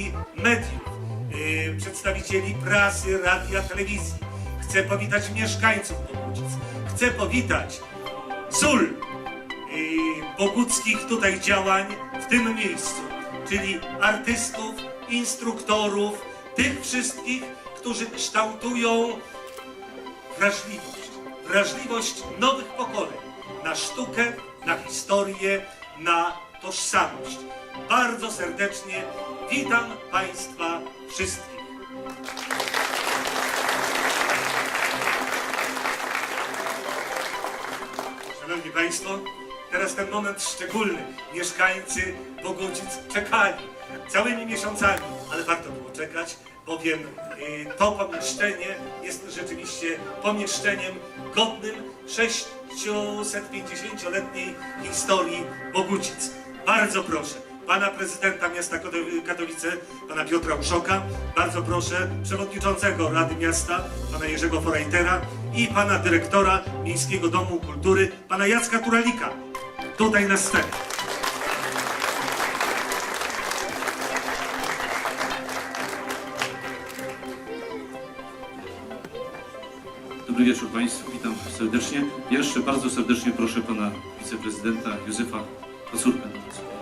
przedstawicieli mediów, yy, przedstawicieli prasy, radia, telewizji. Chcę powitać mieszkańców Bogucic. Chcę powitać sól yy, boguckich tutaj działań w tym miejscu, czyli artystów, instruktorów, tych wszystkich, którzy kształtują wrażliwość, wrażliwość nowych pokoleń na sztukę, na historię, na tożsamość. Bardzo serdecznie witam Państwa wszystkich. Szanowni Państwo, teraz ten moment szczególny. Mieszkańcy Bogucic czekali całymi miesiącami, ale warto było czekać, bowiem y, to pomieszczenie jest rzeczywiście pomieszczeniem godnym 650-letniej historii Bogucic. Bardzo proszę pana prezydenta miasta Katowice, pana Piotra Uszoka, bardzo proszę przewodniczącego Rady Miasta, pana Jerzego Forajtera i pana dyrektora Miejskiego Domu Kultury, pana Jacka Turalika, tutaj na scenie. Dobry wieczór Państwu, witam serdecznie. Jeszcze bardzo serdecznie proszę Pana Wiceprezydenta Józefa Pasurkę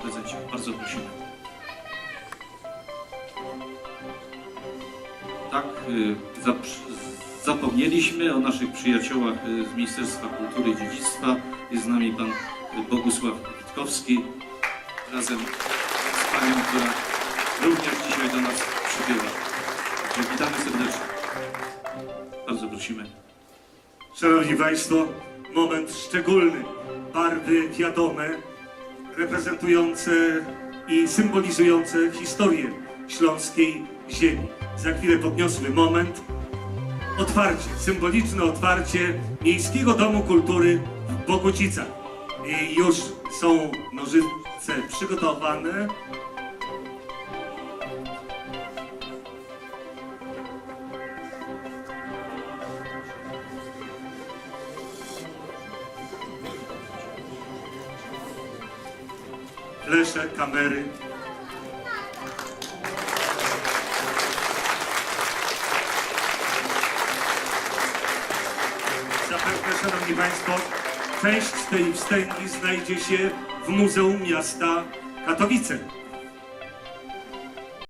prezencie. Bardzo prosimy. Tak, y, zap- zapomnieliśmy o naszych przyjaciołach y, z Ministerstwa Kultury i Dziedzictwa. Jest z nami Pan y, Bogusław Witkowski razem z Panią, która również dzisiaj do nas przybyła. Także Witamy serdecznie. Bardzo prosimy. Szanowni Państwo, moment szczególny. Barwy wiadome, reprezentujące i symbolizujące historię śląskiej ziemi. Za chwilę podniosły moment. Otwarcie, symboliczne otwarcie Miejskiego Domu Kultury w Bogucicach. I już są nożyce przygotowane. Flesze, kamery. Zapewne, Szanowni Państwo, część tej wstęgi znajdzie się w Muzeum Miasta Katowice.